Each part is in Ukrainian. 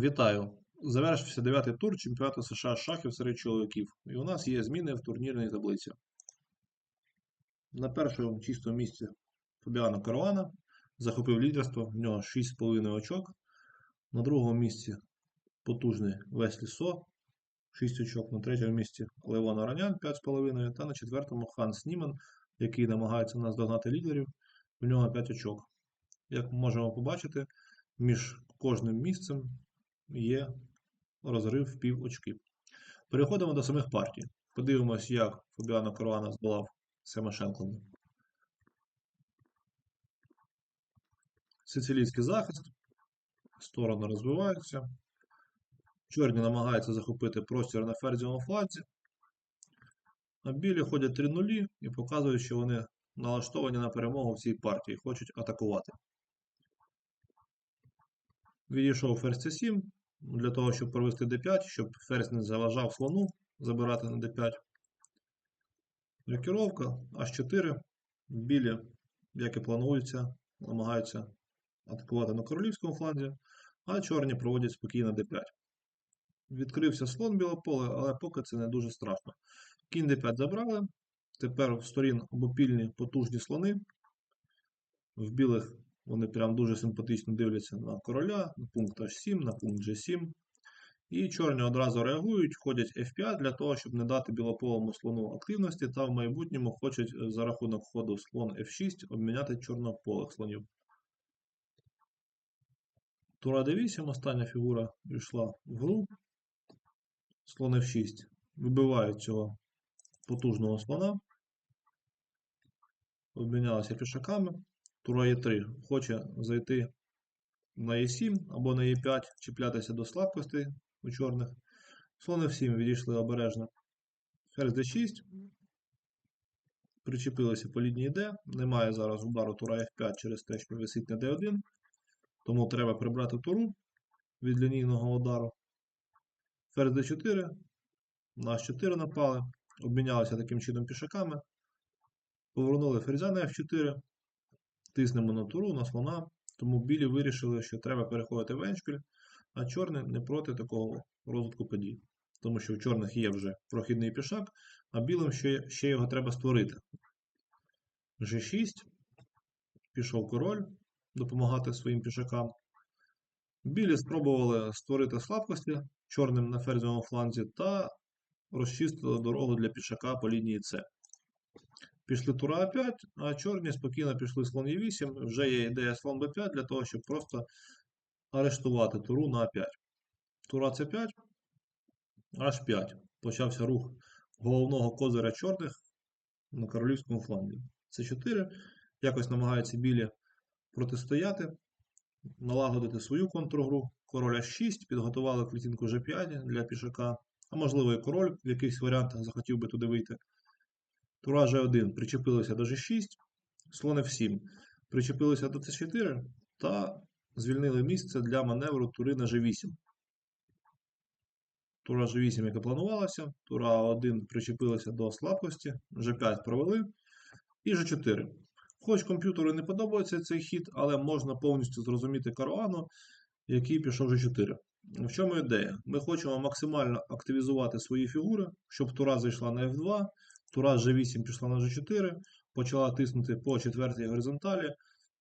Вітаю! Завершився дев'ятий тур чемпіонату США шахів серед чоловіків. І у нас є зміни в турнірній таблиці. На першому чистому місці Фабіано Каруана захопив лідерство, в нього 6,5 очок. На другому місці потужний Веслі Со, 6 очок. На третьому місці Левон Аранян 5,5. Та на четвертому Ханс Німан, який намагається нас догнати лідерів, в нього 5 очок. Як ми можемо побачити, між кожним місцем є розрив пів очки. Переходимо до самих партій. Подивимось, як Фабіано Каруана здолав Семашенко. Сицилійський захист. Сторони розвиваються. Чорні намагаються захопити простір на ферзівому фланзі. А білі ходять 3 нулі і показують, що вони налаштовані на перемогу в цій партії, хочуть атакувати. Відійшов ферзь c7 для того, щоб провести d5, щоб ферзь не заважав слону забирати на d5. Рокіровка H4. Білі, як і планується, намагаються атакувати на королівському фланзі, а чорні проводять спокійно d5. Відкрився слон біле поле, але поки це не дуже страшно. Кінь d5 забрали. Тепер в сторін обопільні потужні слони. В білих вони прям дуже симпатично дивляться на короля, на пункт H7, на пункт G7. І чорні одразу реагують, ходять F5 для того, щоб не дати білополому слону активності, та в майбутньому хочуть е, за рахунок ходу слон F6 обміняти чорнополих слонів. Тура D8, остання фігура йшла в гру. Слон F6. Вибивають цього потужного слона. Обмінялися пішаками. Тура Е3 хоче зайти на Е7 або на Е5, чіплятися до слабкостей у чорних. Слон F7 відійшли обережно. Ферзь D6. Причепилися по лінії D. Немає зараз удару тура F5 через те, що висить на D1. Тому треба прибрати туру від лінійного удару. Ферзь D4. На H4 напали. Обмінялися таким чином пішаками. Повернули ферзя на F4 тиснемо на туру, на слона, тому білі вирішили, що треба переходити в еншпіль, а чорні не проти такого розвитку подій. Тому що у чорних є вже прохідний пішак, а білим ще, ще його треба створити. G6. Пішов король допомагати своїм пішакам. Білі спробували створити слабкості чорним на ферзовому фланзі та розчистили дорогу для пішака по лінії С. Пішли тура А5, а чорні спокійно пішли слон Е8. Вже є ідея слон Б5 для того, щоб просто арештувати туру на А5. Тура С5, H5. Почався рух головного козиря чорних на королівському фланзі. С4. Якось намагаються білі протистояти, налагодити свою контргру. Король H6, підготували клітинку G5 для пішака, а можливо і король в якихось варіантах захотів би туди вийти. Тура G1 причепилися до G6, слон F7 причепилися до C4 та звільнили місце для маневру тури на G8. Тура G8, як і планувалося, тура 1 причепилася до слабкості, G5 провели і G4. Хоч комп'ютеру не подобається цей хід, але можна повністю зрозуміти каруану, який пішов G4. В чому ідея? Ми хочемо максимально активізувати свої фігури, щоб тура зайшла на F2, Тура G8 пішла на G4, почала тиснути по четвертій горизонталі,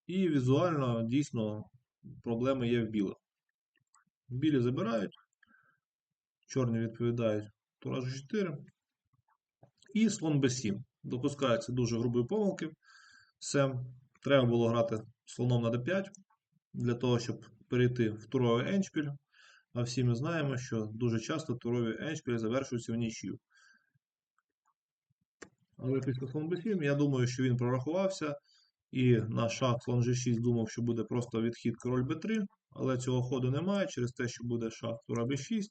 і візуально дійсно проблеми є в білих. Білі забирають, чорні відповідають Тура G4. І слон B7. Допускаються дуже грубі помилки. Сем треба було грати слоном на D5 для того, щоб перейти в туровий еншпіль. А всі ми знаємо, що дуже часто турові еншпілі завершуються в нічю. Але після слон b7, я думаю, що він прорахувався. І на шах слон G6 думав, що буде просто відхід король b3, але цього ходу немає через те, що буде шах тура b6.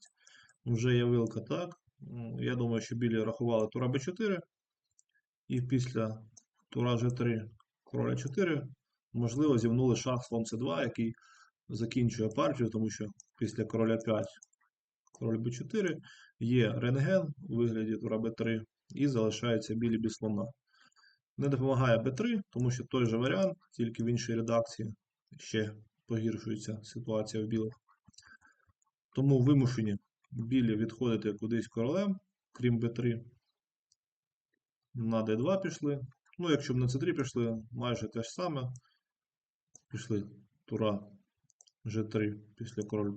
Вже є вилка так. Я думаю, що білі рахували тура b4. І після тура g3 короля 4, можливо, зівнули шах слон c2, який закінчує партію, тому що після короля 5 король b4 є рентген у вигляді тура b3 і залишаються білі без слона. Не допомагає b3, тому що той же варіант, тільки в іншій редакції ще погіршується ситуація в білих. Тому вимушені білі відходити кудись королем, крім b3. На d2 пішли. Ну, якщо б на c3 пішли, майже те ж саме. Пішли тура g3 після король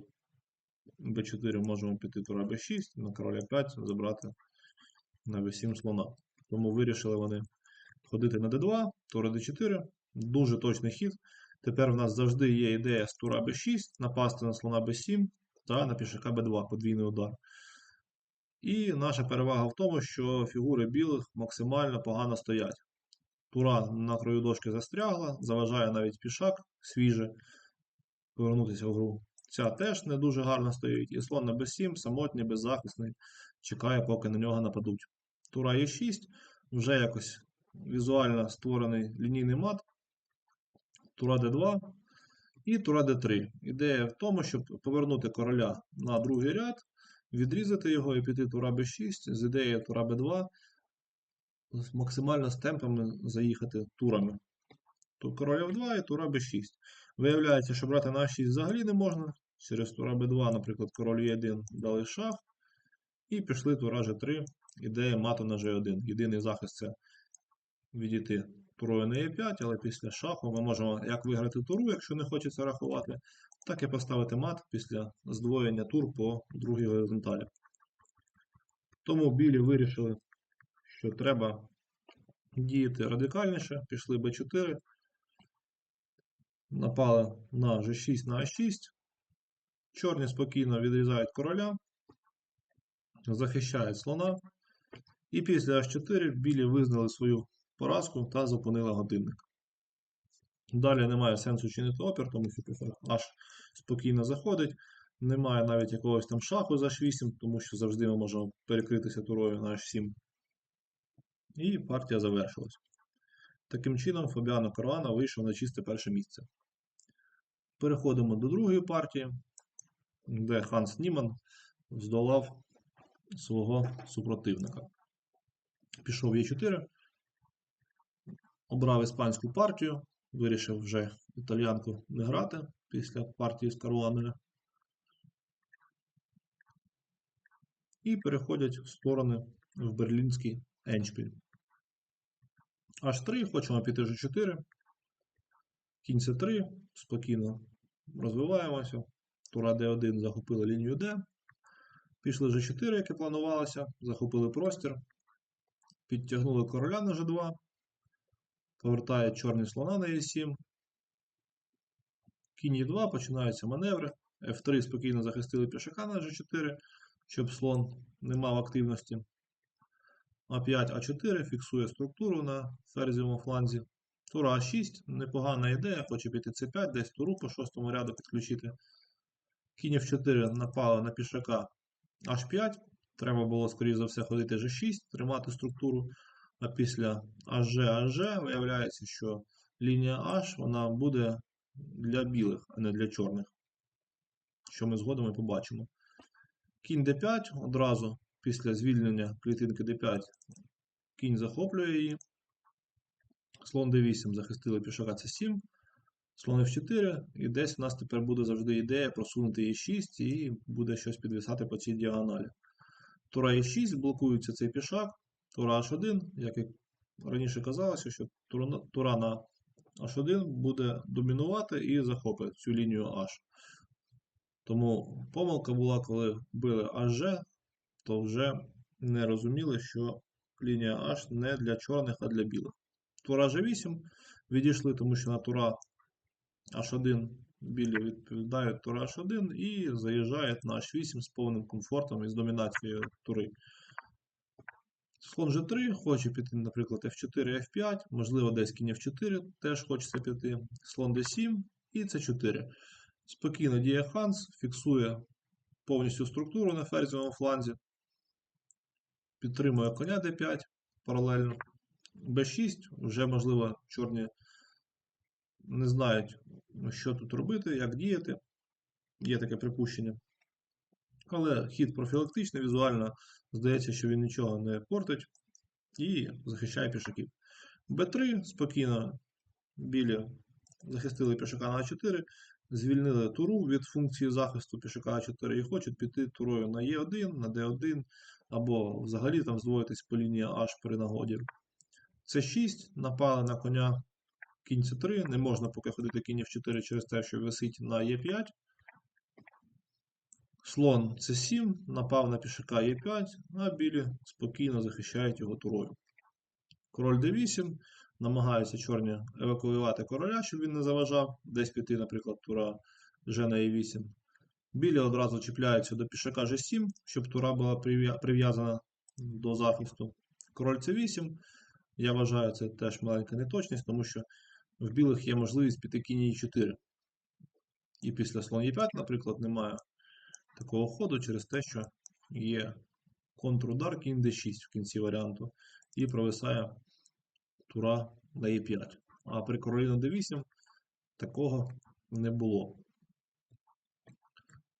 b4 можемо піти тура b6, на короля 5 забрати на b7 слона. Тому вирішили вони ходити на d2, тура d4. Дуже точний хід. Тепер в нас завжди є ідея з тура b6, напасти на слона b7 та на пішака b2, подвійний удар. І наша перевага в тому, що фігури білих максимально погано стоять. Тура на краю дошки застрягла, заважає навіть пішак свіже повернутися в гру. Ця теж не дуже гарно стоїть. І слон на b7, самотній, беззахисний, чекає, поки на нього нападуть. Тура Е6, вже якось візуально створений лінійний мат. Тура d2 і Тура d3. Ідея в тому, щоб повернути короля на другий ряд, відрізати його і піти Тура b6 з ідеєю Тура b2, максимально з темпами заїхати турами. Тут короля в2 і Тура b6. Виявляється, що брати на А6 взагалі не можна. Через Тура b2, наприклад, король Е1 дали шах. І пішли Тура G3. Ідея мату на G1. Єдиний захист це відійти турою на Е5, але після шаху ми можемо як виграти туру, якщо не хочеться рахувати, так і поставити мат після здвоєння тур по другій горизонталі. Тому білі вирішили, що треба діяти радикальніше. Пішли b4, напали на G6 на А6. Чорні спокійно відрізають короля, захищають слона. І після H4 білі визнали свою поразку та зупинили годинник. Далі немає сенсу чинити опір, тому що аж спокійно заходить. Немає навіть якогось там шаху за H8, тому що завжди ми можемо перекритися турою на H7. І партія завершилась. Таким чином, Фабіано Каруана вийшов на чисте перше місце. Переходимо до другої партії, де Ханс Німан здолав свого супротивника. Пішов Е4, обрав іспанську партію, вирішив вже італіянку не грати після партії з Каруаною. І переходять в сторони в берлінський еншпіль. H3, хочемо піти G4. Кінь C3, спокійно розвиваємося. Тура D1 захопили лінію D. Пішли G4, як і планувалося, захопили простір. Підтягнули короля на G2. Повертає чорні слона на E7. Кінь E2, починаються маневри. F3 спокійно захистили пішака на G4, щоб слон не мав активності. А5, А4 фіксує структуру на ферзівому фланзі. Тура А6, непогана ідея, хоче піти С5, десь туру по шостому ряду підключити. Кінь F4 напали на пішака H5. Треба було, скоріш за все, ходити G6, тримати структуру. А після HG, HG виявляється, що лінія H вона буде для білих, а не для чорних. Що ми згодом і побачимо. Кінь D5 одразу після звільнення клітинки D5 кінь захоплює її. Слон D8 захистили пішака C7. Слон F4, і десь у нас тепер буде завжди ідея просунути E6 і буде щось підвисати по цій діагоналі. Тура E6, блокується цей пішак. Тура H1, як і раніше казалося, що тура на H1 буде домінувати і захопить цю лінію H. Тому помилка була, коли били HG, то вже не розуміли, що лінія H не для чорних, а для білих. Тура G8 відійшли, тому що на тура H1 білі відповідають тура H1 і заїжджають на H8 з повним комфортом і з домінацією тури. Слон G3 хоче піти, наприклад, F4, F5, можливо, десь кінь F4 теж хочеться піти. Слон D7 і C4. Спокійно діє Ханс, фіксує повністю структуру на ферзівому фланзі. Підтримує коня D5 паралельно. B6, вже, можливо, чорні не знають, що тут робити, як діяти. Є таке припущення. Але хід профілактичний, візуально здається, що він нічого не портить і захищає пішаків. Б3 спокійно білі захистили пішака на А4. звільнили туру від функції захисту пішака А4 і хочуть піти турою на Е1, на Д1, або взагалі там здвоїтись по лінії H при нагоді. С6 напали на коня кінь С3, не можна поки ходити кінь F4 через те, що висить на Е5. Слон С7 напав на пішака Е5, а білі спокійно захищають його турою. Король d8, намагаються чорні евакуювати короля, щоб він не заважав, десь піти, наприклад, тура Ж на Е8. Білі одразу чіпляються до пішака G7, щоб тура була прив'язана до захисту. Король С8. Я вважаю, це теж маленька неточність, тому що в білих є можливість піти кінь Е4. І після слон Е5, наприклад, немає такого ходу через те, що є контрудар кінь d6 в кінці варіанту, і провисає тура на e5. А при королі на d8 такого не було.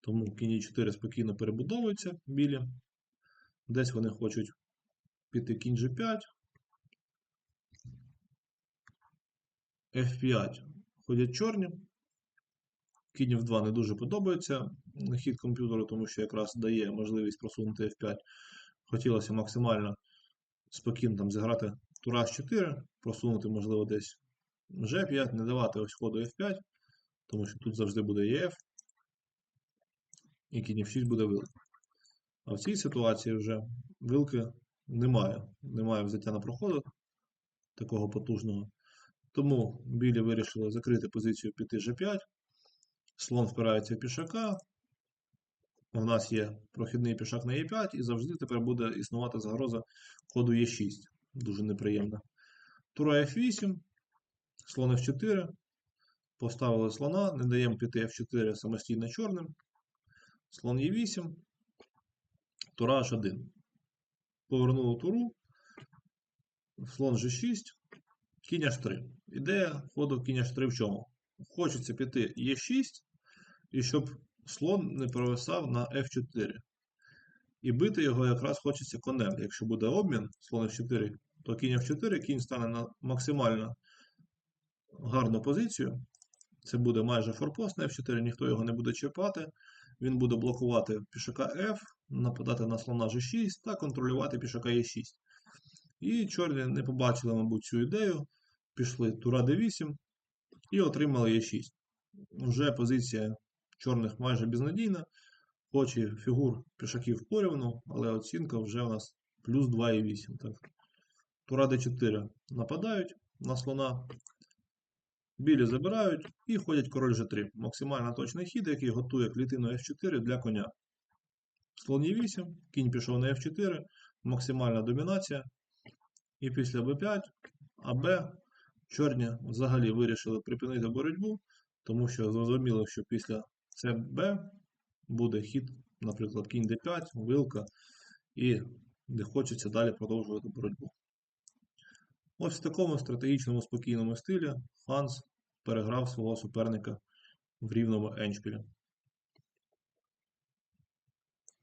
Тому кінь e4 спокійно перебудовується білі. Десь вони хочуть піти кінь g5. F5 ходять чорні. Кінь F2 не дуже подобається хід комп'ютеру, тому що якраз дає можливість просунути F5. Хотілося максимально спокійно там зіграти тура H4, просунути, можливо, десь G5, не давати ось ходу F5, тому що тут завжди буде EF, і кінь F6 буде вилка. А в цій ситуації вже вилки немає. Немає взяття на проходу такого потужного. Тому білі вирішили закрити позицію піти G5. Слон впирається в пішака. У нас є прохідний пішак на Е5, і завжди тепер буде існувати загроза ходу Е6. Дуже неприємно. Тура F8, слон F4. Поставили слона, не даємо піти F4 самостійно чорним. Слон Е8, тура H1. Повернули туру. Слон G6, кінь H3. Ідея ходу кінь H3 в чому? Хочеться піти Е6, і щоб слон не провисав на F4. І бити його якраз хочеться конем. Якщо буде обмін слон F4, то кінь F4, кінь стане на максимально гарну позицію. Це буде майже форпост на F4, ніхто його не буде чіпати. Він буде блокувати пішака F, нападати на слона G6 та контролювати пішака E6. І чорні не побачили, мабуть, цю ідею. Пішли тура D8 і отримали Е6. Вже позиція чорних майже безнадійна, хоч і фігур пішаків порівну, але оцінка вже у нас плюс 2,8. Тура d4 нападають на слона, білі забирають і ходять король g3. Максимально точний хід, який готує клітину f4 для коня. Слон e8, кінь пішов на f4, максимальна домінація. І після b5, АБ чорні взагалі вирішили припинити боротьбу, тому що зрозуміло, що після ЦБ буде хід, наприклад, кінь d5, вилка, і не хочеться далі продовжувати боротьбу. Ось в такому стратегічному спокійному стилі Ханс переграв свого суперника в рівному еншпілі.